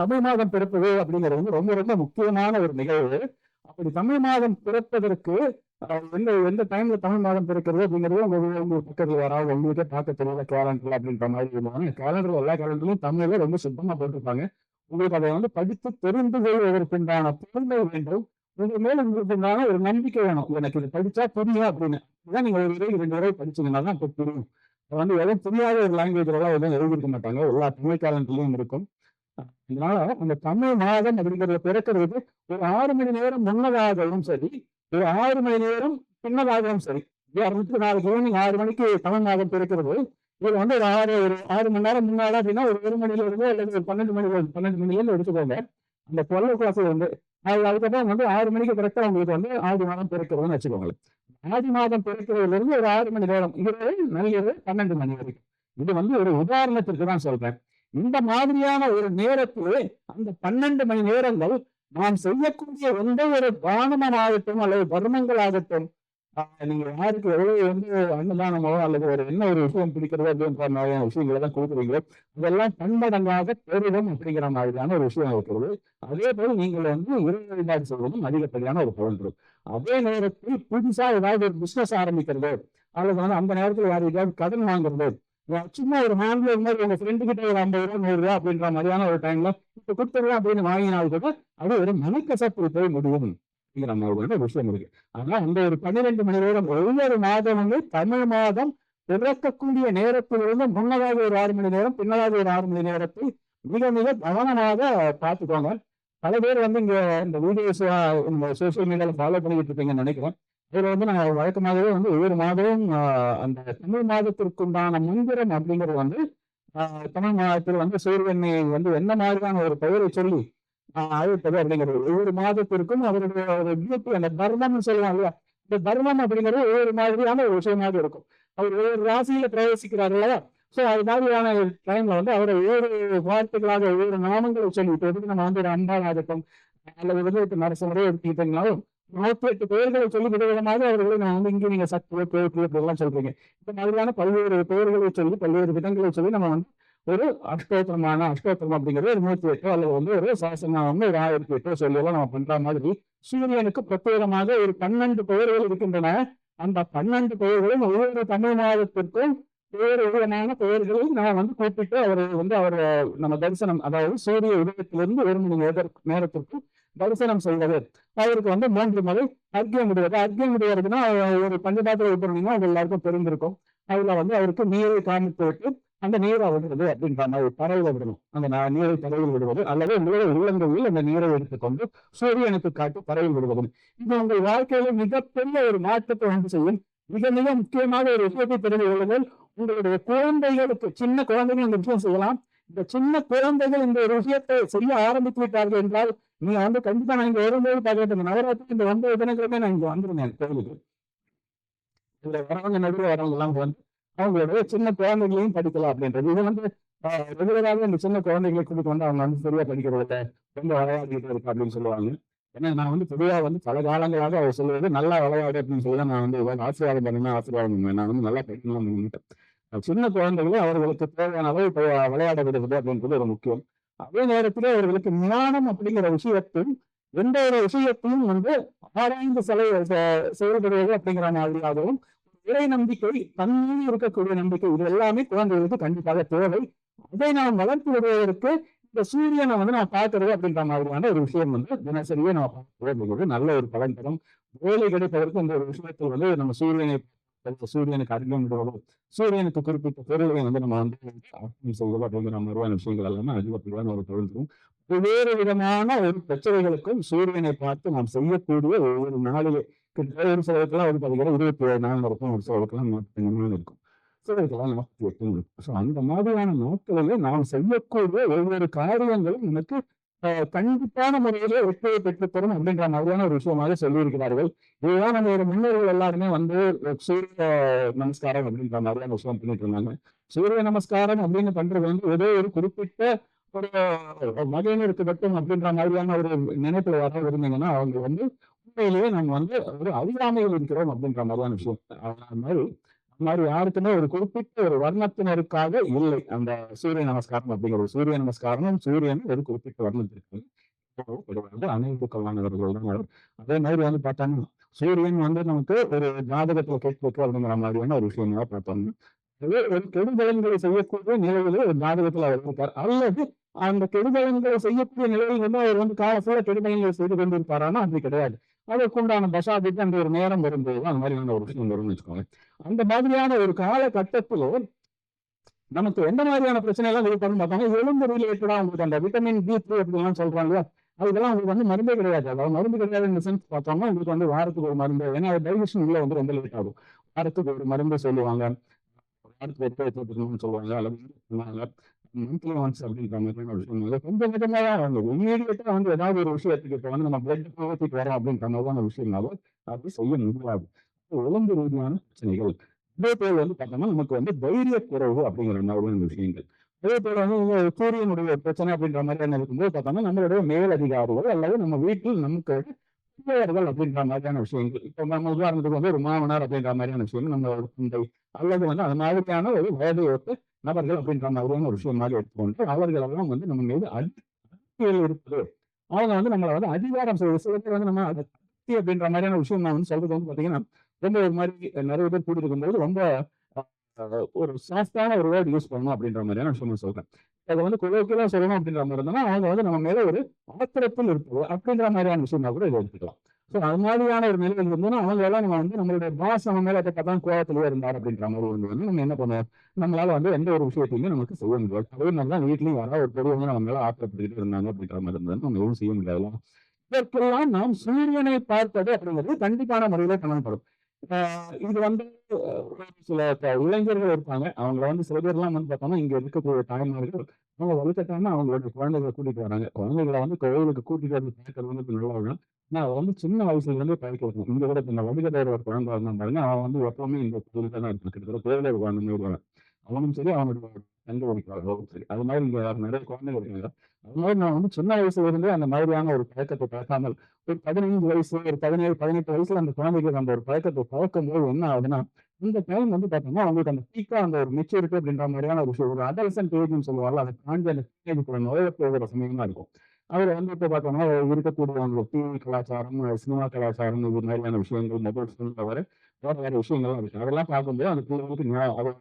தமிழ் மாதம் பிறப்பது அப்படிங்கிறது வந்து ரொம்ப ரொம்ப முக்கியமான ஒரு நிகழ்வு. அப்படி தமிழ் மாதம் பிறப்பதற்கு எந்த எந்த டைம்ல தமிழ் மாதம் பிறக்கிறது அப்படிங்கிறது உங்க உங்க பக்கத்துல யாராவது உங்களுக்கே பார்க்க தெரியல கேலண்டர் அப்படின்ற மாதிரி இருந்தாங்க கேலண்டர் எல்லா கேலண்டரும் தமிழ்ல ரொம்ப சுத்தமா போட்டிருப்பாங்க. உங்களுக்கு அதை வந்து படித்து தெரிந்து கொள்வதற்குண்டான பொறுமை வேண்டும். உங்க மேல உங்களுக்கு உண்டான ஒரு நம்பிக்கை வேணும். எனக்கு இது படிச்சா புரியும் அப்படின்னு. இதான் நீங்க ஒரு தடவை ரெண்டு தடவை படிச்சீங்கன்னா தான் புரியும். வந்து எதுவும் புரியாத ஒரு லாங்குவேஜ் எல்லாம் எதுவும் எழுதியிருக்க மாட்டாங்க. எல்லா தமிழ் கேலண்டர்லயும் இருக்கும். அதனால அந்த தமிழ் மாதம் அப்படிங்கிறத பிறக்கிறது ஒரு ஆறு மணி நேரம் முன்னதாகவும் சரி ஒரு ஆறு மணி நேரம் பின்னதாகவும் சரி. உதாரணத்துக்கு நாலு ஈவினிங் ஆறு மணிக்கு தமிழ் மாதம் பிறக்கிறது. இது வந்து ஒரு ஆறு ஒரு ஆறு மணி நேரம் முன்னாடி அப்படின்னா ஒரு ஒரு மணில இருந்து அல்லது ஒரு பன்னெண்டு மணி பன்னெண்டு மணிலேருந்து எடுத்துக்கோங்க. அந்த டுவெல் ஓ வந்து அது அதுக்கப்புறம் வந்து ஆறு மணிக்கு கரெக்டா உங்களுக்கு வந்து ஆதி மாதம் பிறக்கிறதுன்னு வச்சுக்கோங்களேன் ஆதி மாதம் பிறக்கிறதுல இருந்து ஒரு ஆறு மணி நேரம் இருபது நள்ளிரவு பன்னெண்டு மணி வரைக்கும். இது வந்து ஒரு உதாரணத்திற்கு தான் சொல்றேன். இந்த மாதிரியான ஒரு நேரத்திலே அந்த பன்னெண்டு மணி நேரங்கள் நாம் செய்யக்கூடிய எந்த ஒரு தானமாகட்டும் அல்லது தர்மங்கள் ஆகட்டும் நீங்க யாருக்கு எவ்வளவு வந்து அன்னதானமோ அல்லது ஒரு என்ன ஒரு விஷயம் பிடிக்கிறதோ அப்படின்ற மாதிரியான விஷயங்களை தான் கொடுக்குறீங்களோ அதெல்லாம் பன்மடங்காக பெரிதும் அப்படிங்கிற மாதிரியான ஒரு விஷயம் இருக்கிறது. அதே போல் நீங்கள் வந்து இறை வழிபாடு செய்வதும் அதிகப்படியான ஒரு பலன் இருக்கும் அதே நேரத்தில் புதுசா ஏதாவது ஒரு பிசினஸ் ஆரம்பிக்கிறது அல்லது வந்து அந்த நேரத்தில் யார் ஏதாவது கடன் வாங்குறது சும்மா ஒரு ஹேண்ட்ல மாதிரி உங்க ஃப்ரெண்டு கிட்ட ஒரு ஐம்பது ரூபா நூறு ரூபா அப்படின்ற மாதிரியான ஒரு டைம்ல இப்ப கொடுத்துருவேன் அப்படின்னு வாங்கினால் கூட அது ஒரு மனக்கசப்பு போய் முடியும். அப்படிங்கிற விஷயம் இருக்கு. ஆனா அந்த ஒரு பன்னிரெண்டு மணி நேரம் ஒவ்வொரு மாதமுமே தமிழ் மாதம் பிறக்கக்கூடிய நேரத்திலிருந்து முன்னதாக ஒரு ஆறு மணி நேரம் பின்னதாக ஒரு ஆறு மணி நேரத்தை மிக மிக கவனமாக பார்த்துக்கோங்க. பல பேர் வந்து இங்க இந்த வீடியோஸ் இந்த சோசியல் மீடியால ஃபாலோ பண்ணிக்கிட்டு இருப்பீங்கன்னு நினைக்கிறேன். இதுல வந்து நாங்கள் வழக்கமாகவே வந்து ஒவ்வொரு மாதமும் அந்த தமிழ் மாதத்திற்குண்டான மந்திரம் அப்படிங்கிறது வந்து தமிழ் மாதத்தில் வந்து சூரியனை வந்து என்ன மாதிரியான ஒரு பெயரை சொல்லி அழைப்பது அப்படிங்கிறது. ஒவ்வொரு மாதத்திற்கும் அவருடைய ஒரு பியூட்டி அந்த தர்மம்னு சொல்லுவாங்க இல்லையா? இந்த தர்மம் அப்படிங்கிறது ஒவ்வொரு மாதிரியான ஒரு விஷயமாக இருக்கும். அவர் ஒவ்வொரு ராசியில பிரவேசிக்கிறார் இல்லையா? ஸோ அது மாதிரியான டைம்ல வந்து அவரை ஒவ்வொரு வார்த்தைகளாக ஒவ்வொரு நாமங்களை சொல்லி இப்போ எதுக்கு நம்ம வந்து ஒரு அன்பால் அல்லது விதத்துக்கு இப்போ நரசிம்மரே எடுத்துக்கிட்டீங்கனாலும் நூத்தி எட்டு பெயர்களை சொல்லி விதவிதமாக அவர்களை நான் வந்து இங்கே நீங்க சக்தி பேருக்கு அப்படிலாம் சொல்றீங்க. இந்த மாதிரியான பல்வேறு பெயர்களை சொல்லி பல்வேறு விதங்களை சொல்லி நம்ம வந்து ஒரு அஷ்டோத்திரமான அஷ்டோத்திரம் அப்படிங்கிறது ஒரு நூற்றி எட்டோ அல்லது வந்து ஒரு சாசனம் ஒரு ஆயிரத்தி எட்டோ சொல்லி நம்ம பண்ற மாதிரி சூரியனுக்கு பிரத்யேகமாக ஒரு பன்னெண்டு பெயர்கள் இருக்கின்றன. அந்த பன்னெண்டு பெயர்களும் ஒவ்வொரு தமிழ் மாதத்திற்கும் வேறு விதமான பெயர்களில் நான் வந்து கூப்பிட்டு அவர் வந்து அவர் நம்ம தரிசனம் அதாவது சூரிய உதயத்திலிருந்து ஒரு மணி நேரத்திற்கு தரிசனம் செய்வது அவருக்கு வந்து மூன்று முறை அர்க்கியம் விடுவது அர்க்கியம் விடுவதுன்னா ஒரு பஞ்சபாத்திர விட்டுறீங்கன்னா அது எல்லாருக்கும் தெரிந்திருக்கும் அதுல வந்து அவருக்கு நீரை காமித்து விட்டு அந்த நீரை விடுறது அப்படின்ற மாதிரி விடணும். அந்த நீரை பறவையில் விடுவது. அல்லது உங்களுடைய உள்ளங்கையில் அந்த நீரை எடுத்துக்கொண்டு சூரியனுக்கு காட்டி பறவையில் விடுவது இது உங்கள் வாழ்க்கையில மிகப்பெரிய ஒரு மாற்றத்தை வந்து செய்யும். மிக மிக முக்கியமாக ஒரு விஷயத்தை தெரிந்து கொள்ளுங்கள். உங்களுடைய குழந்தைகளுக்கு சின்ன குழந்தைகள் இந்த விஷயம் செய்யலாம். இந்த சின்ன குழந்தைகள் இந்த ஒரு விஷயத்தை செய்ய ஆரம்பித்து விட்டார்கள் என்றால் நீங்க வந்து கண்டிப்பா நான் இங்க வரும்போது பார்க்கறது இந்த நவராத்திரி இந்த ஒன்பது தினங்களுமே நான் இங்க வந்துருந்தேன் கோவிலுக்கு இதுல வரவங்க நடுவில் வரவங்க எல்லாம் வந்து அவங்களுடைய சின்ன குழந்தைகளையும் படிக்கலாம் அப்படின்றது. இது வந்து ரெகுலராக இந்த சின்ன குழந்தைகளை கூட்டிட்டு வந்து அவங்க வந்து சரியா படிக்கிறத ரொம்ப விளையாடிட்டு இருக்கு அப்படின்னு சொல்லுவாங்க. ஏன்னா நான் வந்து பொதுவாக வந்து பல காலங்களாக அவர் சொல்லுவது நல்லா விளையாடு அப்படின்னு சொல்லி தான் நான் வந்து ஆசீர்வாதம் பண்ணணும் ஆசீர்வாதம் பண்ணுவேன். நான் வந்து நல்லா படிக்கணும் அப்படின்னு சின்ன குழந்தைகளை அவர்களுக்கு தேவையான அளவு இப்போ விளையாட விடுவது அப்படின்றது ஒரு முக்கியம். அதே நேரத்தில் அவர்களுக்கு ஞானம் அப்படிங்கிற விஷயத்தில் எந்த ஒரு விஷயத்தையும் வந்து ஆராய்ந்து செல செயல்படுவது அப்படிங்கிற மாதிரியாகவும் இறை நம்பிக்கை தன் இருக்கக்கூடிய நம்பிக்கை இது எல்லாமே குழந்தைகளுக்கு கண்டிப்பாக தேவை. அதை நாம் வளர்த்து விடுவதற்கு இந்த சூரியனை வந்து நான் பார்க்கறது அப்படின்ற மாதிரியான ஒரு விஷயம் வந்து தினசரியே நம்ம பார்க்கிறது நல்ல ஒரு பலன் தரும். வேலை கிடைப்பதற்கு இந்த ஒரு விஷயத்தில் வந்து நம்ம சூரியனை சூரியனுக்கு அர்த்தம் விடுவதோ சூரியனுக்கு குறிப்பிட்ட பொருள்களை வந்து நம்ம வந்து அர்ப்பணம் செய்வது அப்படிங்கிற மாதிரியான விஷயங்கள் எல்லாமே அதிகப்படியான ஒரு பொருள் வெவ்வேறு விதமான ஒரு பிரச்சனைகளுக்கும் சூரியனை பார்த்து நாம் செய்யக்கூடிய ஒவ்வொரு நாளிலே கிட்டத்தட்ட ஒரு சிலருக்குலாம் வந்து பார்த்தீங்கன்னா இருபத்தி ஏழு நாள் இருக்கும் ஒரு சிலருக்குலாம் நாற்பத்தஞ்சு நாள் இருக்கும். சிலருக்கெல்லாம் நாற்பத்தி எட்டு இருக்கும் ஸோ அந்த மாதிரியான நாட்களிலே நாம் செய்யக்கூடிய ஒவ்வொரு காரியங்களும் நமக்கு கண்டிப்பான முறையில வெற்றியை பெற்றுத் தரும் அப்படின்ற மாதிரியான ஒரு விஷயமாக சொல்லியிருக்கிறார்கள். இதுதான் நம்மளோட முன்னோர்கள் எல்லாருமே வந்து சூரிய நமஸ்காரம் அப்படின்ற மாதிரியான விஷயம் பண்ணிட்டு இருந்தாங்க. சூரிய நமஸ்காரம் அப்படின்னு பண்றது வந்து ஏதோ ஒரு குறிப்பிட்ட ஒரு மகளிருக்கு மட்டும் அப்படின்ற மாதிரியான ஒரு நினைப்புல வர இருந்தீங்கன்னா அவங்க வந்து உண்மையிலேயே நாங்கள் வந்து ஒரு அறியாமையில் இருக்கிறோம் அப்படின்ற மாதிரியான விஷயம். மாதிரி மாதிரி யாருக்குமே ஒரு குறிப்பிட்ட ஒரு வர்ணத்தினருக்காக இல்லை. அந்த சூரிய நமஸ்காரம் அப்படிங்கிற ஒரு சூரிய நமஸ்காரம் சூரியன் ஒரு குறிப்பிட்ட வர்ணத்திற்கு கிடையாது அனைத்துக்கமானவர்கள் தான் அதே மாதிரி வந்து பார்த்தாங்கன்னா சூரியன் வந்து நமக்கு ஒரு ஜாதகத்துல கேட்போக்கு அப்படிங்கிற மாதிரியான ஒரு விஷயமா பார்த்தோம்னா அதுவே ஒரு செய்யக்கூடிய நிலையில ஒரு ஜாதகத்துல அவர் இருப்பார். அல்லது அந்த கெடுதலன்களை செய்யக்கூடிய நிலையில் வந்து அவர் வந்து காலத்துல கெடுபலன்களை செய்து கொண்டிருப்பாரானா? அப்படி கிடையாது. அதற்குண்டான தசாதிக்கு அந்த ஒரு நேரம் வரும்போது அந்த மாதிரியான ஒரு விஷயம் வரும்னு வச்சுக்கோங்க அந்த மாதிரியான ஒரு காலகட்டத்தில் நமக்கு எந்த மாதிரியான பிரச்சனை எல்லாம் இருப்பான்னு பார்த்தாங்க. எலும்பு ரிலேட்டடா உங்களுக்கு அந்த விட்டமின் பி த்ரீ அப்படிலாம் சொல்றாங்க. அதுக்கெல்லாம் உங்களுக்கு வந்து மருந்தே கிடையாது. அதாவது மருந்து கிடையாது இந்த சென்ஸ் பார்த்தோம்னா உங்களுக்கு வந்து வாரத்துக்கு ஒரு மருந்து. ஏன்னா டைஜஷன் உள்ள வந்து ரொம்ப லேட் ஆகும். வாரத்துக்கு ஒரு மருந்து சொல்லுவாங்க. வாரத்துக்கு எட்டு எட்டு சொல்லுவாங்க. அல்லது சொல்லுவாங்க மந்த்லி ஒன்ஸ் அப்படின்ற மாதிரி ஒரு விஷயம் கொஞ்சம் கொஞ்சமாக தான் வந்து இமீடியட்டா வந்து ஏதாவது ஒரு விஷயத்துக்கு இப்போ வந்து நம்ம பிளட் போகிறதுக்கு வரோம் அப்படின்ற மாதிரியான விஷயம்னாலும் அப்படி செய்ய முடியாது. உடம்பு ரீதியான பிரச்சனைகள். இதே போல் வந்து பார்த்தோம்னா நமக்கு வந்து தைரிய குறைவு அப்படிங்கிற மாதிரியான விஷயங்கள். அதே போல் வந்து சூரியனுடைய பிரச்சனை அப்படின்ற மாதிரி என்ன இருக்கும்போது பார்த்தோம்னா நம்மளுடைய மேலதிகாரிகள் அல்லது நம்ம வீட்டில் நமக்கு பிள்ளையர்கள் அப்படின்ற மாதிரியான விஷயங்கள். இப்போ நம்ம உதாரணத்துக்கு வந்து ஒரு மாமனார் அப்படின்ற மாதிரியான விஷயங்கள் நம்ம ஒரு தந்தை அல்லது வந்து அது மாதிரியான ஒரு வயது நபர்கள் அப்படின்ற மாதிரியான ஒரு விஷயம் மாதிரி அவர்கள் எல்லாம் வந்து நம்ம மீது அதிர்ச்சியில் இருப்பது. அவங்க வந்து நம்மளை வந்து அதிகாரம் செய்வது. சில பேர் வந்து நம்ம சக்தி அப்படின்ற மாதிரியான விஷயம் நான் வந்து சொல்றது வந்து பார்த்தீங்கன்னா ரொம்ப ஒரு மாதிரி நிறைய பேர் கூட்டி இருக்கும்போது ரொம்ப ஒரு சாஃப்டான ஒரு வேர்டு யூஸ் பண்ணணும் அப்படின்ற மாதிரியான விஷயம் சொல்றேன். அதை வந்து குழுக்கெல்லாம் சொல்லணும் அப்படின்ற மாதிரி இருந்தாலும் அவங்க வந்து நம்ம மேல ஒரு ஆத்திரத்தில் இருப்பது அப்படின்ற மாதிரியான விஷயமா கூட இதை எடுத்துக்கலாம். ஸோ அது மாதிரியான ஒரு நிலைகள் இருந்தோம்னா அவங்க எல்லாம் நம்ம வந்து நம்மளுடைய பாஸ் நம்ம மேல பார்த்தா கோவத்திலேயே இருந்தார் அப்படின்ற மாதிரி வந்து வந்து நம்ம என்ன பண்ணுவோம்? நம்மளால வந்து எந்த ஒரு விஷயத்தையுமே நமக்கு செய்ய முடியாது. அதே மாதிரி தான் வீட்லயும் வர ஒரு பெரியவங்க நம்ம மேலே ஆக்கப்பட்டுக்கிட்டு இருந்தாங்க அப்படின்ற மாதிரி இருந்தது நம்ம எதுவும் செய்ய முடியாது இதற்கெல்லாம் நாம் சூரியனை பார்ப்பது அப்படிங்கிறது கண்டிப்பான முறையில் கவனப்படும் இது வந்து சில இளைஞர்கள் இருப்பாங்க. அவங்கள வந்து சில பேர்லாம் வந்து பார்த்தோம்னா இங்க இருக்கக்கூடிய தாய்மார்கள் அவங்க வலுக்கட்டாம அவங்களோட குழந்தைகளை கூட்டிட்டு வராங்க. குழந்தைகளை வந்து கோயிலுக்கு கூட்டிட்டு வந்து பார்க்கறது வந்து நல்ல நான் வந்து சின்ன வயசுல இருந்தே பழக்க வைக்கணும் இங்க கூட இந்த வலுக்கட்டாயிர ஒரு குழந்தை இருந்தான் பாருங்க அவன் வந்து எப்பவுமே இந்த தொழில் தான் இருப்பான் கிட்டத்தட்ட குழந்தை வருவாங்க அவனும் சரி அவனுடைய தங்க வடிக்கிறாங்க சரி. அது மாதிரி இங்க நிறைய குழந்தைகள் இருக்காங்க. அது மாதிரி நான் வந்து சின்ன வயசுல இருந்தே அந்த மாதிரியான ஒரு பழக்கத்தை பழக்காமல் ஒரு பதினைந்து வயசு ஒரு பதினேழு பதினெட்டு வயசுல அந்த குழந்தைக்கு அந்த ஒரு பழக்கத்தை பழக்கும் போது என்ன ஆகுதுன்னா இந்த டைம் வந்து பார்த்தோம்னா அவங்களுக்கு அந்த பீக்கா அந்த ஒரு மெச்சூரிட்டி அப்படின்ற மாதிரியான ஒரு விஷயம் ஒரு அடல்சன்ட் ஏஜ்னு சொல்லுவாங்க அதை தாண்டி அந்த டீனேஜ் கூட போகிற சமயமா இருக்கும். அதில் வந்து இப்போ பார்த்தோம்னா இருக்கக்கூடிய அந்த டிவி கலாச்சாரம் சினிமா கலாச்சாரம் இது மாதிரியான விஷயங்கள் மொபைல் ஃபோன் தவிர வேறு வேற விஷயங்கள்லாம் இருக்குது அதெல்லாம் பார்க்கும்போது அந்த பிள்ளைங்களுக்கு ஞா-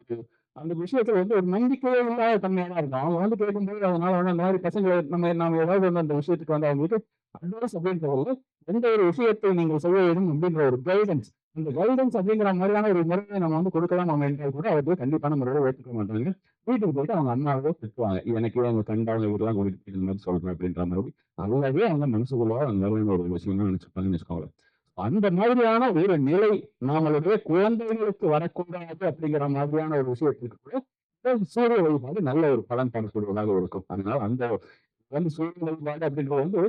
அந்த விஷயத்துல வந்து ஒரு நம்பிக்கையே இல்லாத தன்மையாக தான் இருக்கும். அவங்க வந்து கேட்கும்போது அதனால வந்து அந்த மாதிரி பசங்களை நம்ம நாம ஏதாவது வந்து அந்த விஷயத்துக்கு வந்து அவங்களுக்கு அட்வைஸ் அப்படின்றது எந்த ஒரு விஷயத்தை நீங்கள் செய்ய வேண்டும் அப்படின்ற ஒரு கைடன்ஸ் அந்த கைடன்ஸ் அப்படிங்கிற மாதிரியான ஒரு முறையை நம்ம வந்து கொடுக்கலாம் நம்ம என்றால் கூட அவர்கள் கண்டிப்பான முறையில் ஏற்றுக்க மாட்டாங்க. வீட்டுக்கு போயிட்டு அவங்க அம்மாவே திட்டுவாங்க. எனக்கு அவங்க கண்டவங்க இவரெல்லாம் கூட்டிட்டு போயிட்டு இந்த மாதிரி சொல்றேன் அப்படின்ற மாதிரி. அல்லவே அவங்க மனசுக்குள்ள அந்த ஒரு விஷயம் நினைச்சுப்பாங்கன்னு வச்சுக்கோங்களேன். அந்த மாதிரியான ஒரு நிலை நம்மளுடைய குழந்தைகளுக்கு வரக்கூடாது அப்படிங்கிற மாதிரியான ஒரு விஷயத்துக்கு கூட சூரிய வழிபாடு நல்ல ஒரு பலன் தரக்கூடியதாக இருக்கும். அதனால அந்த வந்து சூரிய வழிபாடு அப்படின்றது வந்து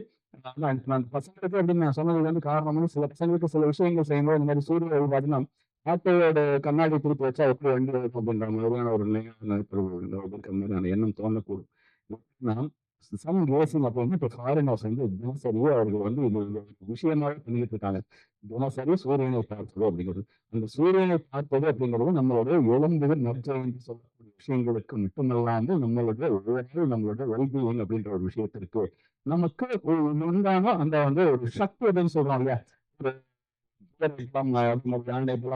அந்த பசங்களுக்கு அப்படின்னு நான் சொன்னது வந்து காரணம் சில பசங்களுக்கு சில விஷயங்கள் செய்யும்போது இந்த மாதிரி சூரிய வழிபாடுனா ஆட்டோவோட கண்ணாடி திருப்பி வச்சா எப்படி வண்டி இருக்கும் அப்படின்ற மாதிரியான ஒரு நிலையான இருக்கிற மாதிரியான எண்ணம் தோணக்கூடும். நாம் சம் ரேசிங் அப்போ வந்து இப்போ ஃபாரினர்ஸ் வந்து தினசரி அவர்கள் வந்து இது இது விஷயமாவே பண்ணிட்டு இருக்காங்க. தினசரி சூரியனை பார்ப்பது அப்படிங்கிறது. அந்த சூரியனை பார்ப்பது அப்படிங்கிறது நம்மளுடைய எலும்புகள் நற்செய்தி சொல்லக்கூடிய விஷயங்களுக்கு மட்டுமல்லாமல் நம்மளுடைய உழைப்பு நம்மளுடைய வெல்பீயிங் அப்படின்ற ஒரு விஷயத்திற்கு நமக்கு உண்டான அந்த வந்து ஒரு சக்தி எதுன்னு சொல்றோம் இல்லையா?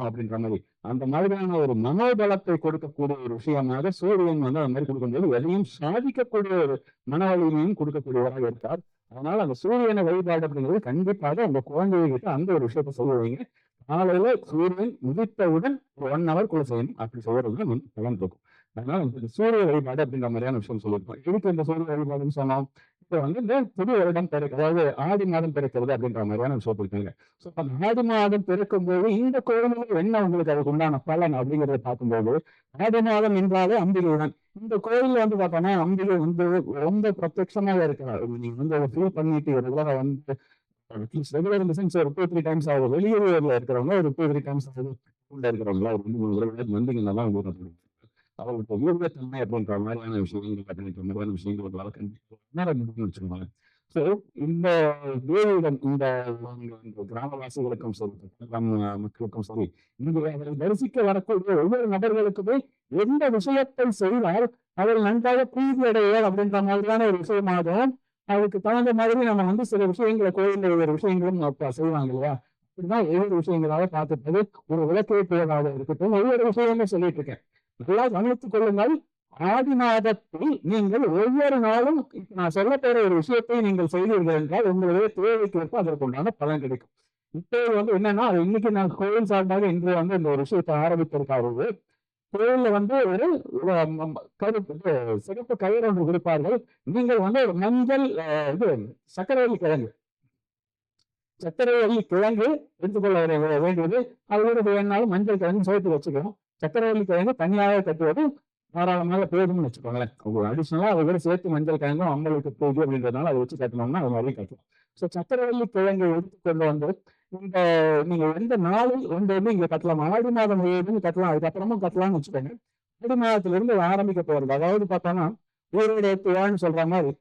அப்படின்ற மாதிரி. அந்த மாதிரியான ஒரு மனோபலத்தை கொடுக்கக்கூடிய ஒரு விஷயமாக சூரியன் வந்து அந்த மாதிரி கொடுக்கும்போது எதையும் சாதிக்கக்கூடிய ஒரு மன வலிமையும் கொடுக்கக்கூடியவராக இருக்கார். அதனால அந்த சூரியனை வழிபாடு அப்படிங்கிறது கண்டிப்பாக அந்த குழந்தைகிட்ட அந்த ஒரு விஷயத்த சொல்லுவீங்க. காலையில சூரியன் முதித்தவுடன் ஒரு ஒன் ஹவர் ஹவர்க்குள்ள செய்யணும். அப்படி செய்யறது வந்து பலன் இருக்கும் அதனால சூரிய வழிபாடு அப்படின்ற மாதிரியான விஷயம் சொல்லியிருக்கோம். இதுக்கு இந்த சூரிய வழிபாடுன்னு சொன்னோம்? வந்து இந்த புது வருடம் பிறகு அதாவது ஆடி மாதம் பிறக்கிறது அப்படின்ற மாதிரியான விஷயம் சொல்லியிருக்காங்க ஸோ அந்த ஆடி மாதம் பிறக்கும்போது இந்த கோயிலில் என்ன உங்களுக்கு அதுக்கு உண்டான பலன் அப்படிங்கிறத பார்க்கும்போது ஆடி மாதம் என்றாலே அம்பிகை தான் இந்த கோயில்ல வந்து பார்த்தோம்னா அம்பிகை வந்து ரொம்ப பிரத்யட்சமாக இருக்கிறார். நீங்க வந்து அதை ஃபீல் பண்ணிட்டு ரெகுலரா வந்து ரெகுலர் இந்த சென்ஸ் ஒரு டூ த்ரீ டைம்ஸ் ஆகும் வெளியூர்ல இருக்கிறவங்க ஒரு டூ த்ரீ டைம்ஸ் உள்ள இருக்கிறவங்களா ஒரு ரெண்டு மூணு தடவை வந்தீங்கன்னா தான் உங்களுக்கு அவங்களுக்கு உயர்ந்த தன்மை அப்படின்ற மாதிரியான விஷயங்கள் அப்படின்ற மாதிரியான விஷயங்கள் ஒரு வழக்கம் வச்சுக்கோங்க ஸோ இந்த தேவியிடம் இந்த கிராமவாசிகளுக்கும் சரி கிராம மக்களுக்கும் சரி இங்கு அவரை தரிசிக்க வரக்கூடிய ஒவ்வொரு நபர்களுக்குமே எந்த விஷயத்தை செய்தால் அவர் நன்றாக பிரீதி அடைவார் அப்படின்ற மாதிரியான ஒரு விஷயமாகவும் அதுக்கு தகுந்த மாதிரி நம்ம வந்து சில விஷயங்களை கோயில் ஒவ்வொரு விஷயங்களும் செய்வாங்க இல்லையா? அப்படிதான் ஒவ்வொரு விஷயங்களாக பார்த்துட்டது ஒரு விளக்கேற்றுவதாக இருக்கட்டும். ஒவ்வொரு விஷயமும் சொல்லிட்டு இருக்கேன். நல்லா கவனித்துக் கொள்ளுங்கள். ஆதிநாதத்தில் நீங்கள் ஒவ்வொரு நாளும் நான் சொல்ல போற ஒரு விஷயத்தை நீங்கள் செய்தீர்கள் என்றால் உங்களுடைய தேவைக்கு ஏற்ப அதற்குண்டான பலன் கிடைக்கும். இப்போ வந்து என்னன்னா அது இன்னைக்கு நான் கோயில் சார்பாக இன்று வந்து இந்த ஒரு விஷயத்தை ஆரம்பித்திருக்காரு. கோயில்ல வந்து ஒரு கருப்பு சிறப்பு கயிறு ஒன்று கொடுப்பார்கள் நீங்கள் வந்து ஒரு மஞ்சள் இது சக்கரவள்ளி கிழங்கு. சக்கரவள்ளி கிழங்கு எடுத்துக்கொள்ள வேண்டியது. வேண்டியது கூட வேணாலும் மஞ்சள் கிழங்கு சேர்த்து வச்சுக்கணும் சக்கரவள்ளி கிழங்கு தனியாக கட்டுவது தாராளமாக போதும்னு வச்சுக்கோங்களேன். அடிஷனலா அதை விட சேர்த்து மஞ்சள் கிழங்கும் அவங்களுக்கு போகுது அப்படின்றதுனால அதை வச்சு கட்டணும்னா அது மாதிரி கட்டலாம். ஸோ சக்கரவள்ளி கிழங்கு எடுத்துக்கொண்டு வந்து இந்த நீங்க எந்த நாளில் வந்து வந்து இங்க கட்டலாம். ஆடி மாதம் முழுவதும் கட்டலாம். அதுக்கப்புறமும் கட்டலாம்னு வச்சுக்கோங்க. ஆடி மாதத்துல இருந்து ஆரம்பிக்க போறது. அதாவது பார்த்தோம்னா ஊரோட ஏன்னு சொல்ற மாதிரி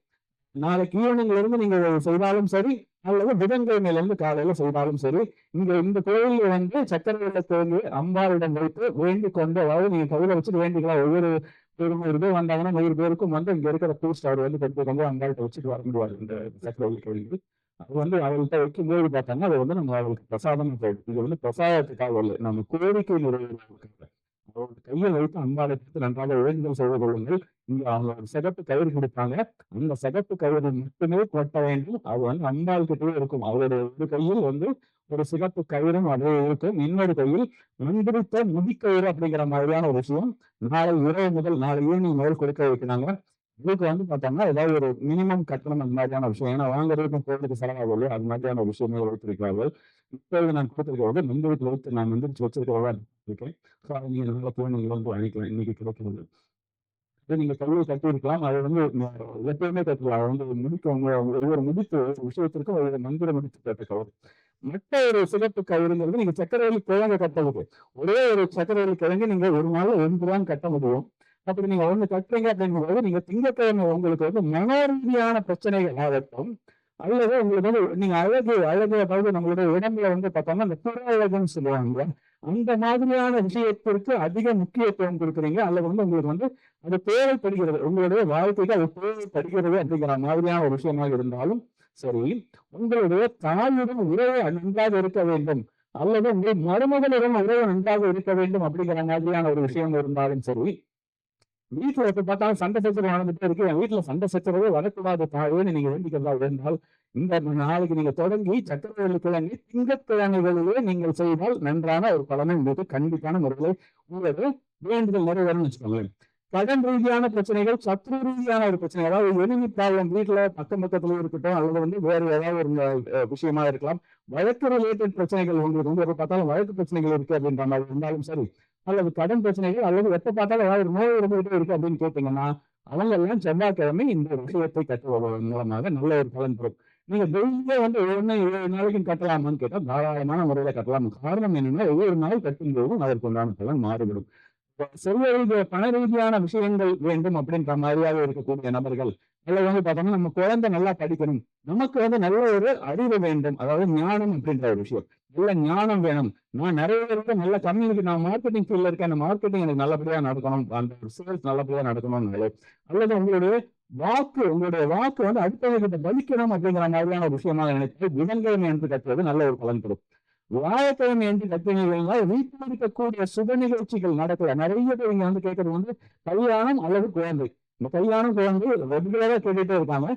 நாளைக்கு ஈவினிங்லேருந்து நீங்கள் செய்தாலும் சரி அல்லது புதன்கிழமையிலேருந்து காலையில் செய்தாலும் சரி இங்கே இந்த கோயிலில் வந்து சக்கர தோங்கி அம்பாளிடம் வைத்து வேண்டி கொண்டு அதாவது நீங்கள் கையில் வச்சுட்டு வேண்டிக்கலாம். ஒவ்வொரு ஒரு நூறு பேர் வந்தாங்கன்னா நூறு பேருக்கும் வந்து இங்கே இருக்கிற டூ அவர் வந்து கொண்டு கொண்டு அம்பாள்கிட்ட வச்சுட்டு வர முடியாது இந்த சக்கர கோயிலுக்கு. அது வந்து அவங்கள்ட்ட வைக்கும்போது பார்த்தாங்க அது வந்து நம்ம அவர்களுக்கு பிரசாதம் போயிடும் இது வந்து பிரசாதத்துக்காக இல்லை நம்ம கோரிக்கை நிறைவேறுவதற்காக அவர்கள் கையை வைத்து அம்பாளத்திற்கு நன்றாக வேண்டுதல் செய்து கொள்ளுங்கள் இங்க அவங்க ஒரு சிகப்பு கயிறு கொடுத்தாங்க. அந்த சிகப்பு கயிறு மட்டுமே கொட்ட வேண்டும். அது வந்து அம்பாள் கிட்டே இருக்கும். அவருடைய ஒரு கையில் வந்து ஒரு சிகப்பு கயிறும் அதே இருக்கும் இன்னொரு கையில் முன்பிடித்த முதிக்கயிறு அப்படிங்கிற மாதிரியான ஒரு விஷயம் நாளை இரவு முதல் நாளை ஈவினிங் முதல் கொடுக்க வைக்கிறாங்க. இதுக்கு வந்து பார்த்தோம்னா ஏதாவது ஒரு மினிமம் கட்டணம் அந்த மாதிரியான விஷயம். ஏன்னா வாங்குறதுக்கும் கோவிலுக்கு செலவாகும் இல்லையா? அது மாதிரியான ஒரு விஷயமே வைத்திருக்கிறார்கள் இப்போது நான் கொடுத்துருக்கிறது நம்ம வீட்டில் வைத்து நான் வந்து வச்சிருக்கிறதா இருக்கேன். ஸோ அது நீங்கள் நல்லா போய் நீங்கள் வந்து வாங்கிக்கலாம். இன்னைக்கு கிடைக்கிறது. இதை நீங்கள் கல்வியை கட்டியிருக்கலாம் அது வந்து எப்பயுமே கட்டலாம் வந்து முடிக்க ஒவ்வொரு முடிப்பு விஷயத்திற்கும் ஒரு மந்திர முடித்து கட்டுக்கவும் மற்ற ஒரு சிறப்பு கயிறுங்கிறது நீங்கள் சக்கரவள்ளி கிழங்கு கட்டுறது ஒரே ஒரு சக்கரவள்ளி கிழங்கு நீங்கள் ஒரு நாள் ஒன்று தான் கட்ட முடியும். அப்படி நீங்க ஒண்ணு கட்டுறீங்க அப்படிங்கும்போது நீங்க திங்கக்கிழமை உங்களுக்கு வந்து மனோரீதியான பிரச்சனைகள் ஆகட்டும். அல்லது உங்களுக்கு வந்து நீங்க அழகு அழகு அதாவது நம்மளுடைய உடம்புல வந்து பார்த்தோம்னா இந்த புற அழகுன்னு சொல்லுவாங்க. அந்த மாதிரியான விஷயத்திற்கு அதிக முக்கியத்துவம் கொடுக்குறீங்க. அல்லது வந்து உங்களுக்கு வந்து அது தேவைப்படுகிறது. உங்களுடைய வாழ்க்கைக்கு அது தேவைப்படுகிறது அப்படிங்கிற மாதிரியான ஒரு விஷயமாக இருந்தாலும் சரி உங்களுடைய தாயுடன் உறவு நன்றாக இருக்க வேண்டும். அல்லது உங்கள் மருமகளிடம் உறவு நன்றாக இருக்க வேண்டும் அப்படிங்கிற மாதிரியான ஒரு விஷயம் இருந்தாலும் சரி வீட்டுல எப்ப பார்த்தாலும் சண்டை சச்சரவு நடந்துட்டே இருக்கு. என் வீட்டுல சண்டை சச்சரவே வரக்கூடாது தாழ்வுன்னு நீங்க வேண்டிக்கிறதா இருந்தால் இந்த நாளைக்கு நீங்க தொடங்கி சக்கரவள்ளி கிழங்கு திங்கட்கிழமைகளிலே நீங்கள் செய்தால் நன்றான ஒரு பலனை உங்களுக்கு கண்டிப்பான முறையில் உங்களுக்கு வேண்டுதல் நிறைவேறும்னு வச்சுக்கோங்களேன். கடன் ரீதியான பிரச்சனைகள் சத்ரு ரீதியான ஒரு பிரச்சனை அதாவது எனிமி ப்ராப்ளம் வீட்டுல பக்கம் பக்கத்துல இருக்கட்டும் அல்லது வந்து வேறு ஏதாவது ஒரு விஷயமா இருக்கலாம். வழக்கு ரிலேட்டட் பிரச்சனைகள் உங்களுக்கு வந்து எப்ப பார்த்தாலும் வழக்கு பிரச்சனைகள் இருக்கு அப்படின்ற மாதிரி இருந்தாலும் சரி அல்லது கடன் பிரச்சனைகள் அல்லது எப்ப பார்த்தாலும் ஏதாவது ஒரு நோய் இருந்துகிட்டே இருக்கு அப்படின்னு கேட்டீங்கன்னா அவங்க எல்லாம் செவ்வாய்க்கிழமை இந்த விஷயத்தை கட்டுவதன் மூலமாக நல்ல ஒரு பலன் பெறும் நீங்க டெய்லியே வந்து ஒவ்வொன்று ஏழு நாளைக்கு கட்டலாமான்னு கேட்டால் தாராளமான முறையில கட்டலாம். காரணம் என்னன்னா ஒவ்வொரு நாள் கட்டும்போதும் அதற்கு உண்டான பலன் மாறுபடும் செல்வ ரீதிய பண ரீதியான விஷயங்கள் வேண்டும் அப்படின்ற மாதிரியாக இருக்கக்கூடிய நபர்கள் அல்லது வந்து பார்த்தோம்னா நம்ம குழந்தை நல்லா படிக்கணும். நமக்கு வந்து நல்ல ஒரு அறிவு வேண்டும். அதாவது ஞானம் அப்படின்ற ஒரு விஷயம். நல்ல ஞானம் வேணும். நான் நிறைய பேருக்கு நல்ல கம்யூனிட்டி நான் மார்க்கெட்டிங் ஃபீல்ட்ல இருக்கேன். அந்த மார்க்கெட்டிங் எனக்கு நல்லபடியா நடக்கணும். அந்த சேல்ஸ் நல்லபடியா நடக்கணும்னு அல்லது உங்களுடைய வாக்கு உங்களுடைய வாக்கு வந்து அடுத்தவர்கிட்ட பலிக்கணும் அப்படிங்கிற மாதிரியான ஒரு விஷயமாக நினைச்சு புதன்கிழமை என்று கற்றுவது நல்ல ஒரு பலன் கொடுக்கும் வியாழக்கிழமை என்று கட்டினீங்கன்னா வீட்டில் இருக்கக்கூடிய சுப நிகழ்ச்சிகள் நடக்கல நிறைய பேர் இங்க வந்து கேட்கறது வந்து கல்யாணம் அல்லது குழந்தை. இந்த கல்யாணம் குழந்தை ரெகுலராக கேட்டுட்டே இருக்காங்க.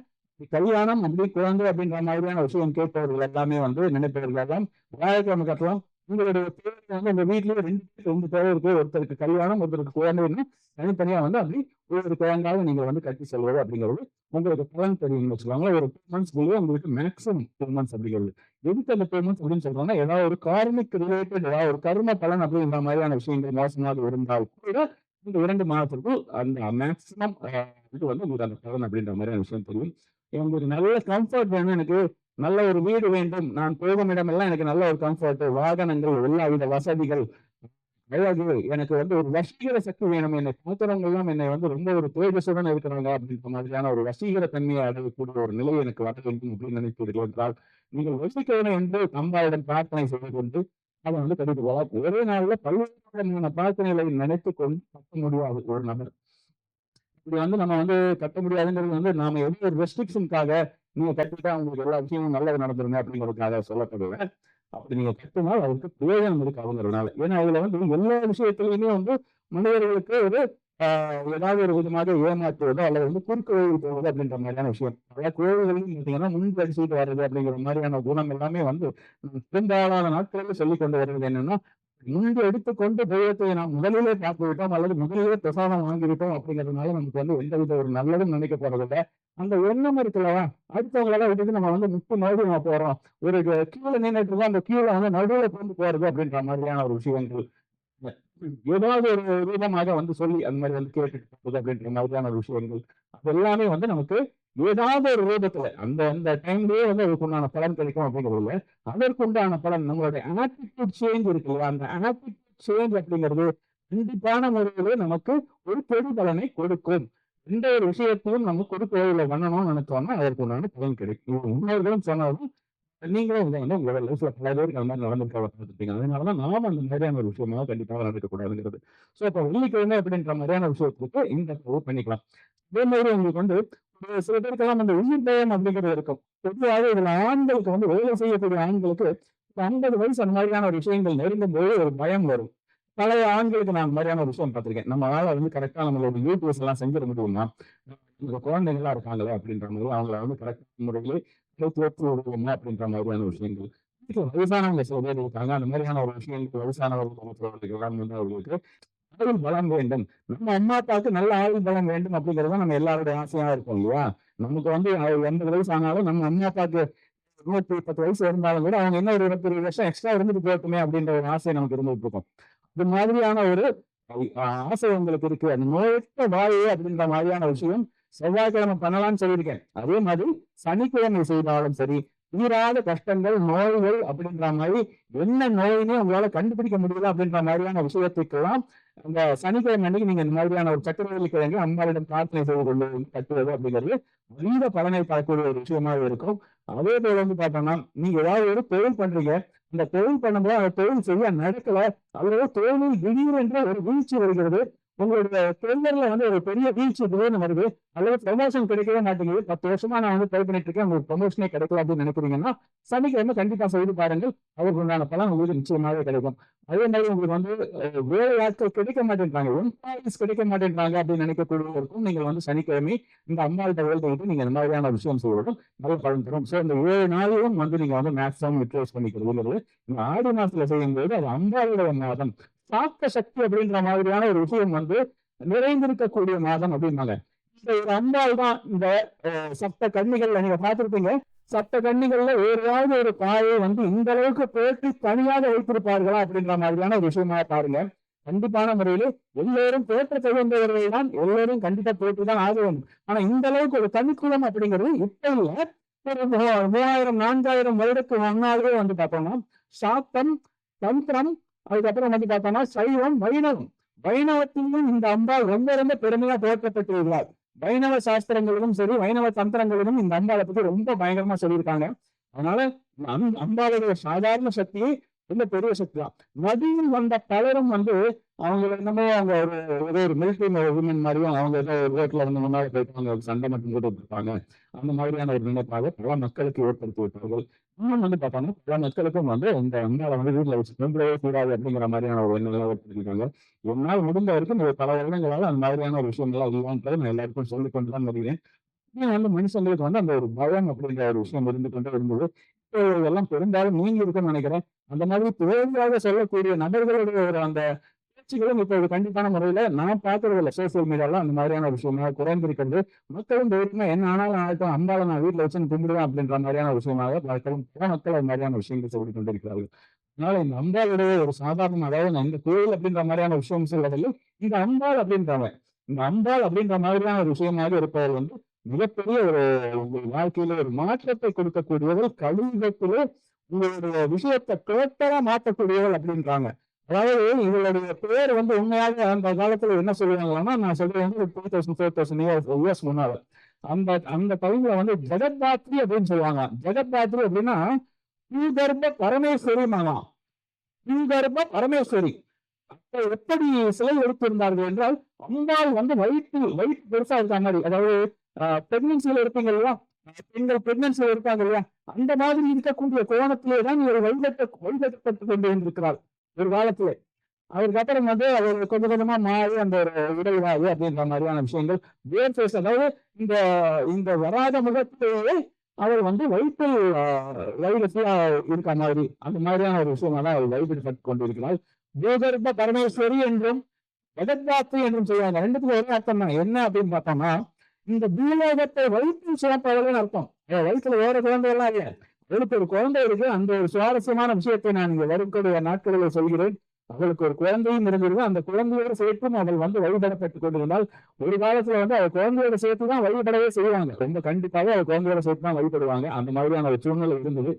கல்யாணம் அப்படி குழந்தை அப்படின்ற மாதிரியான விஷயம் கேட்பவர்கள் எல்லாமே வந்து நினைப்பவர்கள் எல்லாம் வியாழக்கிழமை கட்டலாம். உங்களுடைய பேர் வந்து உங்க வீட்லயே ரெண்டு பேர் ரெண்டு பேர் இருக்கு ஒருத்தருக்கு கல்யாணம் ஒருத்தருக்கு குழந்தைன்னு தனித்தனியா வந்து அப்படி ஒவ்வொரு குழந்தையாக நீங்க வந்து கட்டி செல்வது அப்படிங்கிறது உங்களுக்கு பலன் தெரியும்னு சொல்லுவாங்க ஒரு டூ மந்த்ஸ்க்குள்ளே உங்களுக்கு மேக்ஸிமம் டூ மந்த்ஸ் அப்படிங்கிறது. எதுக்கு அந்த டூ மந்த்ஸ் அப்படின்னு சொல்றாங்கன்னா ஏதாவது ஒரு கார்மிக் ரிலேட்டட் ஏதாவது ஒரு கர்ம பலன் அப்படின்ற மாதிரியான விஷயங்கள் மோசமாக இருந்தால் கூட இந்த இரண்டு மாதத்திற்குள் அந்த மேக்சிமம் இது வந்து உங்களுக்கு அந்த பலன் அப்படின்ற மாதிரியான விஷயம் தெரியும். எனக்கு ஒரு நல்ல கம்ஃபர்ட் வேணும். எனக்கு நல்ல ஒரு வீடு வேண்டும். நான் போகும் இடமெல்லாம் எனக்கு நல்ல ஒரு கம்ஃபர்ட் வாகனங்கள் எல்லா வித வசதிகள் அழகு. எனக்கு வந்து ஒரு வசீகர சக்தி வேணும். என்னை பார்க்கிறவங்க எல்லாம் என்னை வந்து ரொம்ப ஒரு தேஜசுடன் இருக்கிறாங்க அப்படின்ற மாதிரியான ஒரு வசீகர தன்மையை அடையக்கூடிய ஒரு நிலை எனக்கு வர வேண்டும் அப்படின்னு நினைக்கிறீர்கள் என்றால் நீங்கள் வசிக்கணும் என்று அம்பாவிடம் பிரார்த்தனை செய்து கொண்டு அவன் வந்து கருத்து போவா ஒரே நாள்ல பல்வேறு பிரார்த்தனைகளை நினைத்து கொண்டு கட்ட முடியாது ஒரு நபர். இப்படி வந்து நம்ம வந்து கட்ட முடியாதுங்கிறது வந்து நாம எவ்வளோ ஒரு ரெஸ்ட்ரிக்ஷனுக்காக நீங்க கட்டிட்டா உங்களுக்கு எல்லா விஷயமும் நல்லது நடந்துருங்க அப்படிங்கிறதுக்காக சொல்லப்படுவேன் அப்படி நீங்க கட்டினால் அவருக்கு பிரயோஜனம் இருக்காதுங்கிறதுனால ஏன்னா அதுல வந்து எல்லா விஷயத்திலையுமே வந்து மனிதர்களுக்கு ஒரு ஏதாவது ஒரு விதமாக ஏமாற்றுவதோ அல்லது வந்து குறுக்கு வழி போவது அப்படின்ற மாதிரியான விஷயம். அதாவது கோவில்கள் பார்த்தீங்கன்னா முன் படிச்சுட்டு வர்றது அப்படிங்கிற மாதிரியான குணம் எல்லாமே வந்து பெரும்பாலான நாட்களில் சொல்லிக் கொண்டு வருவது என்னன்னா முன்பு எடுத்துக்கொண்டு தெய்வத்தை நாம் முதலிலே பார்த்து விட்டோம் அல்லது முதலிலே பிரசாதம் வாங்கிவிட்டோம் அப்படிங்கிறதுனால நமக்கு வந்து எந்தவித ஒரு நல்லதும் நினைக்க போறதில்லை அந்த எண்ணம் இருக்குல்லவா அடுத்தவங்களெல்லாம் விட்டுட்டு நம்ம வந்து முப்பது மறுபடியும் நம்ம போறோம். ஒரு கீழே நின்றுட்டு அந்த கீழே வந்து நடுவில் கொண்டு போறது அப்படின்ற மாதிரியான ஒரு விஷயங்கள். ஏதாவது ஒரு ரூபமாக வந்து சொல்லி அந்த மாதிரி வந்து கேட்டுட்டு போகுது அப்படின்ற மாதிரியான ஒரு விஷயங்கள் அது எல்லாமே வந்து நமக்கு ஏதாவது ஒரு ரூபத்துல அந்த அந்த டைம்லயே வந்து அதுக்கு உண்டான பலன் கிடைக்கும் அப்படிங்கிறதுல அதற்குண்டான பலன் நம்மளுடைய ஆட்டிடியூட் சேஞ்ச் இருக்கு இல்லையா? அந்த ஆட்டிடியூட் சேஞ்ச் அப்படிங்கிறது கண்டிப்பான முறையில நமக்கு ஒரு பெரு பலனை கொடுக்கும். எந்த ஒரு விஷயத்தையும் நம்ம கொடுக்க பண்ணணும்னு நினைச்சோம்னா அதற்கு உண்டான பலன் கிடைக்கும். முன்னோர்களும் சொன்னாலும் நீங்களும் வந்து உங்களோட லைஃப்ல பல பேருக்கு அந்த மாதிரி நடந்திருக்க பார்த்துருப்பீங்க. அதனாலதான் நாம அந்த மாதிரியான ஒரு விஷயமாக கண்டிப்பாக நடக்கக்கூடாதுங்கிறது ஸோ இப்போ வெள்ளிக்கிழமை அப்படின்ற மாதிரியான விஷயத்துக்கு இந்த பண்ணிக்கலாம். அதே மாதிரி உங்களுக்கு வந்து சில பேருக்கெல்லாம் அந்த உயிர் பயம் அப்படிங்கிறது இருக்கும். பொதுவாக இதுல ஆண்களுக்கு வந்து வேலை செய்யக்கூடிய ஆண்களுக்கு ஐம்பது வயசு அந்த மாதிரியான ஒரு விஷயங்கள் நெருங்கும் போது ஒரு பயம் வரும். பழைய ஆண்களுக்கு நான் அந்த மாதிரியான ஒரு விஷயம் பார்த்திருக்கேன். நம்மளால வந்து கரெக்டா நம்மளோட யூடியூப்ஸ் எல்லாம் செஞ்சிட முடியுமா? இந்த குழந்தைங்களா இருக்காங்களே அப்படின்ற மாதிரி அவங்கள வந்து கரெக்டான முறையிலே தேர்த்து விடுவோமா அப்படின்ற மாதிரியான விஷயங்கள் வீட்டுல வயசானவங்க சில பேர் இருக்காங்க அந்த மாதிரியான ஒரு விஷயங்கள் வயசானவர்கள் எல்லாம் அவர்களுக்கு ஆயுள் பலம் வேண்டும் நம்ம அம்மா அப்பாவுக்கு நல்ல ஆயுள் பலம் வேண்டும் அப்படிங்கறது நம்ம எல்லாருடைய ஆசையா இருக்கும் இல்லையா நமக்கு வந்து எண்பது வயசு ஆனாலும் நம்ம அம்மா அப்பாவுக்கு நூத்தி பத்து வயசு இருந்தாலும் கூட அவங்க என்ன ஒரு இருபத்தி வருஷம் எக்ஸ்ட்ரா இருந்துட்டு போகட்டுமே அப்படின்ற ஒரு ஆசை நமக்கு இருந்துட்டு இருக்கும் அது மாதிரியான ஒரு ஆசை உங்களுக்கு இருக்கு அந்த நோயற்ற வாயு அப்படின்ற மாதிரியான விஷயம் செவ்வாய்க்கிழமை பண்ணலாம்னு சொல்லியிருக்கேன். அதே மாதிரி சனிக்கிழமை செய்தாலும் சரி தீராத கஷ்டங்கள் நோய்கள் அப்படின்ற மாதிரி என்ன நோயினே உங்களால கண்டுபிடிக்க முடியல அப்படின்ற மாதிரியான விஷயத்துக்கெல்லாம் அந்த சனிக்கிழமை அன்னைக்கு நீங்க இந்த மாதிரியான ஒரு சக்கரவள்ளி கிழங்கு அம்மாவிடம் பிரார்த்தனை செய்து கொண்டு கட்டுவது அப்படிங்கிறது அதீத பலனை தரக்கூடிய ஒரு விஷயமாக இருக்கும். அதே போல வந்து பார்த்தோம்னா நீங்க ஏதாவது ஒரு தொழில் பண்றீங்க. இந்த தொழில் பண்ணும்போது அந்த தொழில் செய்ய நடக்கல. அல்லது தொழிலில் திடீரென்று ஒரு வீழ்ச்சி வருகிறது. உங்களுடைய தொழிலர்ல வந்து ஒரு பெரிய வீழ்ச்சி திடீர்னு வருது அல்லது ப்ரொமோஷன் கிடைக்கவே மாட்டேங்குது. பத்து வருஷமா நான் வந்து ட்ரை பண்ணிட்டு இருக்கேன். உங்களுக்கு ப்ரமோஷனே கிடைக்கல அப்படின்னு நினைக்கிறீங்கன்னா சனிக்கிழமை கண்டிப்பா செய்து பாருங்கள். அவருக்கு உண்டான பலன் உங்களுக்கு நிச்சயமாகவே கிடைக்கும். அதே மாதிரி உங்களுக்கு வந்து வேலை ஆட்கள் கிடைக்க மாட்டேன்றாங்க. எம்ப்ளாயிஸ் கிடைக்க மாட்டேன்றாங்க அப்படின்னு நினைக்கக்கூடியவருக்கும் நீங்கள் வந்து சனிக்கிழமை இந்த அம்மாள்கிட்ட வேலைட்டு நீங்க இந்த மாதிரியான விஷயம் செய்வதும் நல்ல பலன் தரும். ஸோ இந்த ஏழு நாளையும் வந்து நீங்க வந்து மேக்ஸிமம் யூட்டிலைஸ் பண்ணிக்கிறது இந்த ஆடி மாசத்துல செய்யும்போது அது அம்பாளுடைய மாதம். சாக்க சக்தி அப்படின்ற மாதிரியான ஒரு விஷயம் வந்து நிறைந்திருக்கக்கூடிய மாதம் அப்படின்னாங்க. இந்த ஒரு அம்பாள் தான் இந்த சப்த கன்னிகள்ல நீங்க பார்த்திருப்பீங்க. சப்த கன்னிகள்ல ஏதாவது ஒரு காயை வந்து இந்த அளவுக்கு போற்றி தனியாக வைத்திருப்பார்களா அப்படின்ற மாதிரியான ஒரு விஷயமா பாருங்க. கண்டிப்பான முறையில எல்லோரும் போற்ற தகுந்தவர்கள் தான். எல்லோரும் கண்டிப்பா போற்றி தான் ஆக வேண்டும் ஆனா இந்த அளவுக்கு ஒரு தனிக்குலம் அப்படிங்கிறது இப்ப இல்ல. ஒரு மூவாயிரம் நான்காயிரம் வருடத்துக்கு முன்னாலே வந்து பார்த்தோம்னா சாத்தம் தந்திரம் அதுக்கப்புறம் வந்து பார்த்தோம்னா சைவம் வைணவம். வைணவத்திலும் இந்த அம்பாள் ரொம்ப ரொம்ப பெருமையா போற்றப்பட்டிருக்கிறார் வைணவ சாஸ்திரங்களிலும் சரி வைணவ தந்திரங்களிலும் இந்த அம்பாளை பத்தி ரொம்ப பயங்கரமா சொல்லியிருக்காங்க. அதனால அம்- அம்பாளுடைய சாதாரண சக்தி ரொம்ப பெரிய சக்தி தான் நதியில் வந்த பலரும் வந்து அவங்க என்னமோ அவங்க ஒரு ஏதோ ஒரு மிலிட்டரி உமன் மாதிரியும் அவங்க ஏதோ ஒரு ரோட்ல வந்து முன்னாடி போயிட்டு அவங்க சண்டை மட்டும் போட்டு இருப்பாங்க. அந்த மாதிரியான ஒரு நினைப்பாக பல மக்களுக்கு ஏற்படுத்தி விட்டார்கள். வந்து பார்ப்பாங்க பல மக்களுக்கும் வந்து இந்த அம்பாவை வந்து வீட்டில் வச்சு கும்பிடவே கூடாது அப்படிங்கிற மாதிரியான ஒரு எண்ணங்களை ஏற்படுத்திருக்காங்க என்னால் முடிந்த வரைக்கும் ஒரு பல வருடங்களால அந்த மாதிரியான ஒரு விஷயங்கள்லாம் இல்லைன்றதை நான் எல்லாருக்கும் சொல்லிக் கொண்டு தான் வருகிறேன். இன்னும் வந்து மனுஷங்களுக்கு வந்து அந்த ஒரு பயம் அப்படிங்கிற ஒரு விஷயம் இருந்து கொண்டே இருந்தது இப்போ இதெல்லாம் பெரும்பாலும் நீங்க இருக்குன்னு நினைக்கிறேன். அந்த மாதிரி தேவையாக சொல்லக்கூடிய நபர்களுடைய ஒரு அந்த பேச்சுகளும் இப்போ ஒரு கண்டிப்பான முறையில நான் பார்க்கறது இல்லை சோசியல் மீடியால அந்த மாதிரியான விஷயமா குறைந்திருக்கிறது. மக்களும் தைரியமா என்ன ஆனாலும் ஆகட்டும் அம்பாவை நான் வீட்டுல வச்சு கும்பிடுவேன் அப்படின்ற மாதிரியான விஷயமாக பார்க்கவும் பல மக்கள் அது மாதிரியான விஷயங்கள் சொல்லிக் கொண்டிருக்கிறார்கள். அதனால இந்த அம்பாளுடைய ஒரு சாதாரண அதாவது இந்த கோயில் அப்படின்ற மாதிரியான விஷயம் சொல்லவில்லை இந்த அம்பாள் அப்படின்றவன் இந்த அம்பாள் அப்படின்ற மாதிரியான ஒரு விஷயமாக இருப்பவர் வந்து மிகப்பெரிய ஒரு உங்கள் வாழ்க்கையில ஒரு மாற்றத்தை கொடுக்கக்கூடியவர்கள் கலியுகத்திலே உங்களுடைய விஷயத்தை டோட்டலா மாற்றக்கூடியவர்கள் அப்படின்றாங்க. அதாவது இவளுடைய பேர் வந்து உண்மையாக அந்த காலத்துல என்ன சொல்லுவாங்கன்னா நான் சொல்றது வந்து two thousand four thousand years முன்னால. அந்த அந்த டைம்ல வந்து ஜெகத்பாத்ரி அப்படின்னு சொல்லுவாங்க. ஜெகத்பாத்ரி அப்படின்னா பூகர்ப்ப மாமா. பூகர்ப்ப பரமேஸ்வரி. அப்ப எப்படி சிலை எடுத்திருந்தார்கள் என்றால் அம்பாள் வந்து வயிற்று வயிற்று பெருசா இருக்காங்க மாதிரி. அதாவது பிரெக்னன்சியில இருப்பீங்க இல்லையா? பெண்கள் பிரெக்னன்சியில இருப்பாங்க இல்லையா? அந்த மாதிரி இருக்கக்கூடிய கோணத்திலே தான் இவர் வழிகட்ட வழிகட்டப்பட்டு கொண்டு இருந்திருக்கிறார் ஒரு காலத்துல. அதுக்கப்புறம் வந்து அவர் கொஞ்சம் கொஞ்சமா மாறி அந்த ஒரு இடைவாது அப்படின்ற மாதிரியான விஷயங்கள் வேர் ஃபேஸ் அதாவது இந்த இந்த வராத முகத்திலேயே அவர் வந்து வயிற்றில் வைரஸா இருக்க மாதிரி அந்த மாதிரியான ஒரு விஷயமா அவர் அவர் வழிபட்டு கொண்டிருக்கிறார். பூகர்ப்ப பரமேஸ்வரி என்றும் ஜெகத்வாத்து என்றும் சொல்லுவாங்க. ரெண்டுத்துக்கும் ஒரே அர்த்தம் தான். என்ன அப்படின்னு பார்த்தோம்னா இந்த பூலோகத்தை வயிற்றில் சிறப்பவர்கள் அர்த்தம். வயிற்றுல வேற குழந்தைகள்லாம் இல்லை. அவளுக்கு ஒரு குழந்தை இருக்கு. அந்த ஒரு சுவாரஸ்யமான விஷயத்தை நான் இங்க வரக்கூடிய நாட்களில் சொல்கிறேன். அவளுக்கு ஒரு குழந்தையும் இருந்திருக்கு அந்த குழந்தையோட சேர்த்தும் அவள் வந்து வழிபடப்பட்டுக் கொண்டிருந்தால் ஒரு காலத்துல வந்து அவள் குழந்தையோட சேர்த்து தான் வழிபடவே செய்வாங்க. ரொம்ப கண்டிப்பாக அவள் குழந்தையோட சேர்த்து தான் வழிபடுவாங்க. அந்த மாதிரியான ஒரு சூழ்நிலை இருந்தது.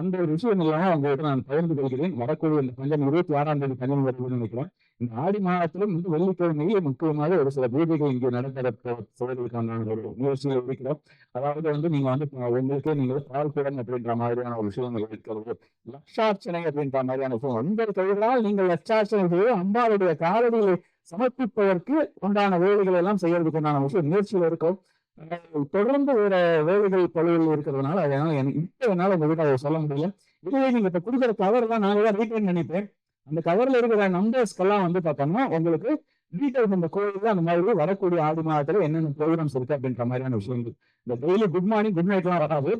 அந்த ஒரு விஷயம் இல்லாமல் அவங்ககிட்ட நான் பகிர்ந்து கொள்கிறேன். வரக்கூடிய இந்த பஞ்சம் இருபத்தி ஆறாம் தேதி பஞ்சம் வருதுன்னு நினைக்கிறேன். இந்த ஆடி மாதத்திலும் வந்து வெள்ளிக்கிழமையிலே முக்கியமாக ஒரு சில பூஜைகள் இங்கே நடக்கிற சோழர்களுக்கான ஒரு நிகழ்ச்சிகள் இருக்கிறோம் அதாவது வந்து நீங்க வந்து இப்ப உங்களுக்கே நீங்க பால் குடம் அப்படின்ற மாதிரியான ஒரு விஷயங்கள் இருக்கிறது. லட்சார்ச்சனை அப்படின்ற மாதிரியான விஷயம். அந்த தொழிலால் நீங்கள் லட்சார்ச்சனை செய்து அம்பாளுடைய காலடியை சமர்ப்பிப்பதற்கு உண்டான வேலைகள் எல்லாம் செய்யறதுக்கு உண்டான விஷயம் முயற்சியில் இருக்கும். தொடர்ந்து வேற வேலைகள் பழுவில் இருக்கிறதுனால அதனால எனக்கு இப்போ என்னால் உங்ககிட்ட சொல்ல முடியல. இதுவே நீங்க இப்ப கொடுக்குற கவர் தான் நான் தான் ரீட்டைன் நினைப்பேன். அந்த கவர்ல இருக்கிற நம்பர்ஸ்க்கெல்லாம் வந்து பார்த்தோம்னா உங்களுக்கு டீட்டெயில்ஸ் இந்த கோயிலில் அந்த மாதிரி வரக்கூடிய ஆடி மாதத்துல என்னென்ன ப்ரோக்ராம்ஸ் இருக்கு அப்படின்ற மாதிரியான விஷயங்கள். இந்த டெய்லி குட் மார்னிங் குட் நைட்லாம் வராது.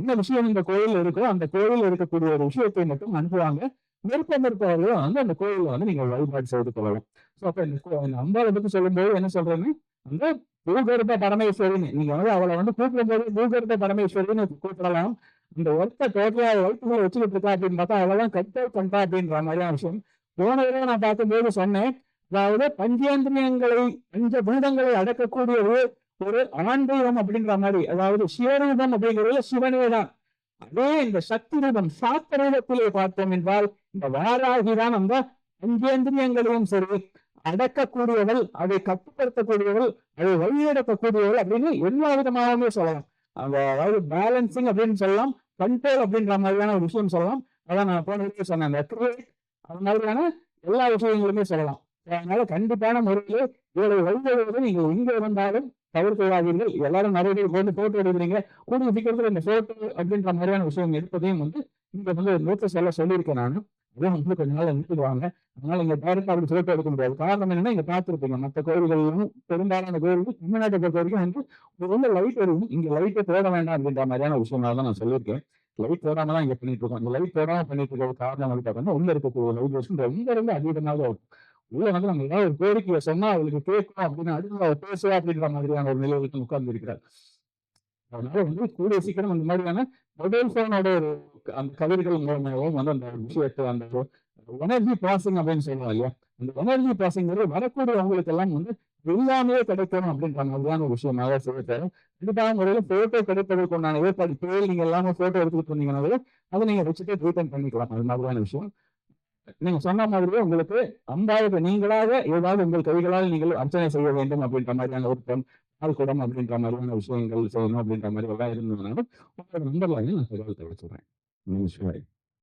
என்ன விஷயம் இந்த கோயில் இருக்கோ அந்த கோயில் இருக்கக்கூடிய ஒரு விஷயத்தை மட்டும் அனுப்புவாங்க விருப்பம் இருப்பவர்களும் வந்து அந்த கோயிலில் வந்து நீங்கள் வழிபாடு செய்து கொள்ளலாம். ஸோ அப்போ இந்த அம்பாவை பற்றி சொல்லும்போது என்ன சொல்றேன்னு அந்த பூகர்ப்ப பரமேஸ்வரின்னு நீங்க வந்து அவளை வந்து கூப்பிடும்போது பூகர்ப்ப பரமேஸ்வரின்னு கூப்பிடலாம். இந்த ஒர்க்கை டோட்டலா வயிற்றுக்குள்ள வச்சுக்கிட்டு இருக்கா அப்படின்னு பார்த்தா அவெல்லாம் கட்டை பண்றா அப்படின்ற மாதிரியான விஷயம். போன தடவை நான் பார்க்கும்போது சொன்னேன் அதாவது பஞ்சேந்திரியங்களை பஞ்ச புனிதங்களை அடக்கக்கூடிய ஒரு ஒரு ஆண் அப்படின்ற மாதிரி அதாவது சிவரூபம் அப்படிங்கிறது சிவனே தான். அதே இந்த சக்தி ரூபம் சாத்த பார்த்தோம் என்றால் இந்த வாராகி தான் அந்த பஞ்சேந்திரியங்களையும் சரி அடக்கக்கூடியவள் அதை கட்டுப்படுத்தக்கூடியவள் அதை வழிநடத்தக்கூடியவள் அப்படின்னு எல்லா விதமாகவுமே சொல்லலாம். அந்த அதாவது பேலன்சிங் அப்படின்னு சொல்லலாம். கண்ட்ரோல் அப்படின்ற மாதிரியான ஒரு விஷயம் சொல்லலாம். அதான் நான் போன வீடியோ சொன்னேன் அந்த அது மாதிரியான எல்லா விஷயங்களுமே சொல்லலாம். அதனால கண்டிப்பான முறையில் இவளை வழிபடுவதை நீங்கள் எங்கே வந்தாலும் தவிர்த்துவிடாதீர்கள் எல்லாரும் நிறைய பேர் வந்து போட்டோ எடுக்கிறீங்க. கூடிய சீக்கிரத்தில் இந்த போட்டோ அப்படின்ற மாதிரியான விஷயம் எடுப்பதையும் வந்து இங்கே வந்து நோட்டீஸ் எல்லாம் சொல்லியிருக்கேன் நான். அதான் வந்து கொஞ்ச நாள் நிறுத்துவாங்க அதனால இங்க டைரக்டா அப்படி போட்டோ எடுக்க முடியாது. காரணம் என்னன்னா இங்க பார்த்துருப்பீங்க மற்ற கோவில்களும் பெரும்பாலான கோவிலுக்கு தமிழ்நாட்டை பொறுத்த வரைக்கும் வந்து ஒரு வந்து லைட் இருக்கும் இங்க லைட்டை தேட வேண்டாம் அப்படின்ற மாதிரியான விஷயங்கள் தான் நான் சொல்லியிருக்கேன். லைட் தேடாம தான் இங்க பண்ணிட்டு இருக்கோம் இந்த லைட் தேடாம பண்ணிட்டு இருக்க காரணம் வந்து பார்த்தோம்னா உள்ள இருக்கக்கூடிய லைட் வருஷம் ரொம்ப ரொம்ப அதிகமாக இருக்கும் உள்ள வந்து நம்ம ஏதாவது ஒரு கோரிக்கையை சொன்னா அவளுக்கு கேட்கணும் அப்படின்னு அடுத்து அவர் பேசுவா அப்படின்ற மாதிரியான ஒரு நிலையில உட்கார்ந்து இருக்கிறார் அதனால வந்து கூடிய சீக்கிரம் அந்த மாதிரியான மொபைல் போனோட ஒரு அந்த கதிர்கள் மூலமாகவும் வந்து அந்த விஷயத்தை அந்த எனர்ஜி பாசிங் அப்படின்னு சொல்லுவோம் இல்லையா? அந்த எனர்ஜி பாசிங்கிறது வரக்கூடிய அவங்களுக்கு எல்லாம் வந்து எல்லாமே கிடைக்கணும் அப்படின்ற மாதிரியான ஒரு விஷயமாக சொல்லிட்டாரு கண்டிப்பாக முறையில் போட்டோ கிடைப்பதற்கு உண்டான ஏற்பாடு பேர் நீங்க எல்லாமே போட்டோ எடுத்துட்டு இருந்தீங்கன்னாவே அதை நீங்க வச்சுட்டு ரீட்டர்ன் பண்ணிக்கலாம். அது மாதிரியான விஷயம். நீங்க சொன்ன மாதிரியே உங்களுக்கு அம்பாவுக்கு நீங்களாக ஏதாவது உங்கள் கைகளால் நீங்கள் அர்ச்சனை செய்ய வேண்டும் அப்படின்ற மாதிரியான ஒரு பெண் ஆள்கூடம் குடம் அப்படின்ற மாதிரியான விஷயங்கள் செய்யணும் அப்படின்ற மாதிரி எல்லாம் இருந்ததுனால உங்களோட நம்பர்ல நான் தகவல் தெரிவிச்சுறேன்